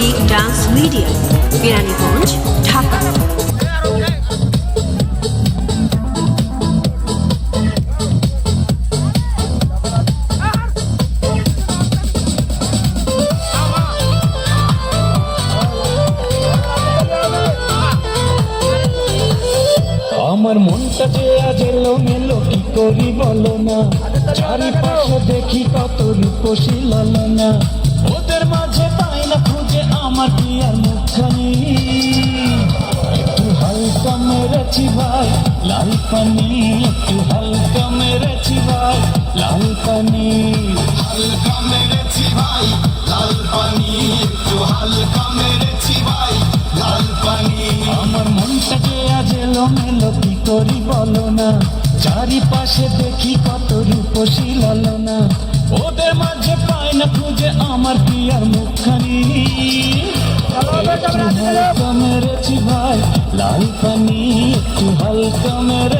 শিল্পী dance media Keraniganj Dhaka আমার মনটা যে আজ এলো মেলো কি করি বলো না। চারিপাশে দেখি কত রূপসী লালনা। ওদের খুঁজে আমার আর মুখখানি? একটু হালকা মেরেছি ভাই লাল পানি একটু হালকা মেরেছি ভাই লাল পানি। হালকা মেরেছি ভাই লাল পানি একটু হালকা মেরেছি ভাই লাল পানি। আমার মনটা যে আজ এলো মেলো কি করি বলো না? চারিপাশে দেখি কত রূপসী লালনা। ওদের মাঝে পাই না খুঁজে আমার পিয়ার মুখখানি। একটু হালকা মেরেছি ভাই লাল পানি একটু হালকা মেরেছি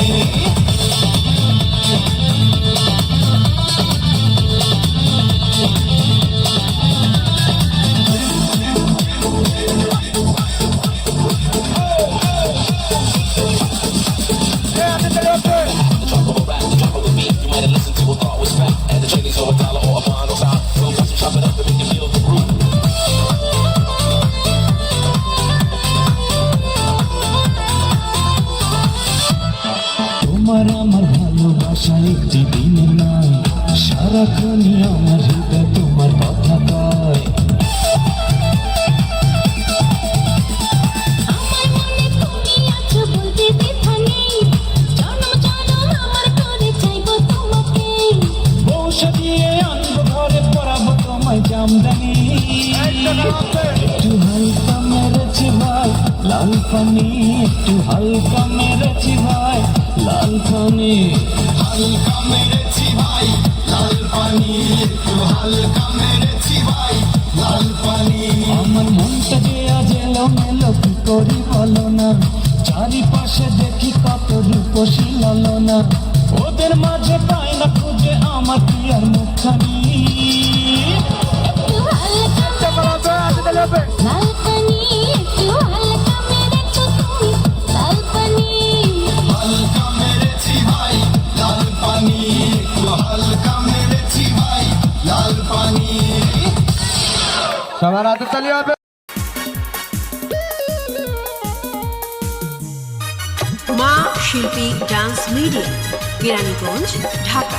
Thank you. তোমার আমার ভালোবাসা একটি দিনের নয় সারাক্ষণই আমার হৃদয় তোমার কথা কয়। জামদানি একটু হালকা মেরেছি ভাই লাল পানি একটু হালকা লাল পানি হালকা মেরেছি ভাই লাল পানি একটু হালকা মেরেছি ভাই লাল পানি। আমার মনটা যে আজ এলো মেলো কি করি বলো না? চারিপাশে দেখি কত রূপসী লালনা ওদের মাঝে পাই না খুঁজে আমার প্রিয়ার মুখখানি। একটু হালকা লাল সবার হাতে তালি হবে। মা শিল্পী ডান্স মিডিয়া কেরানীগঞ্জ ঢাকা।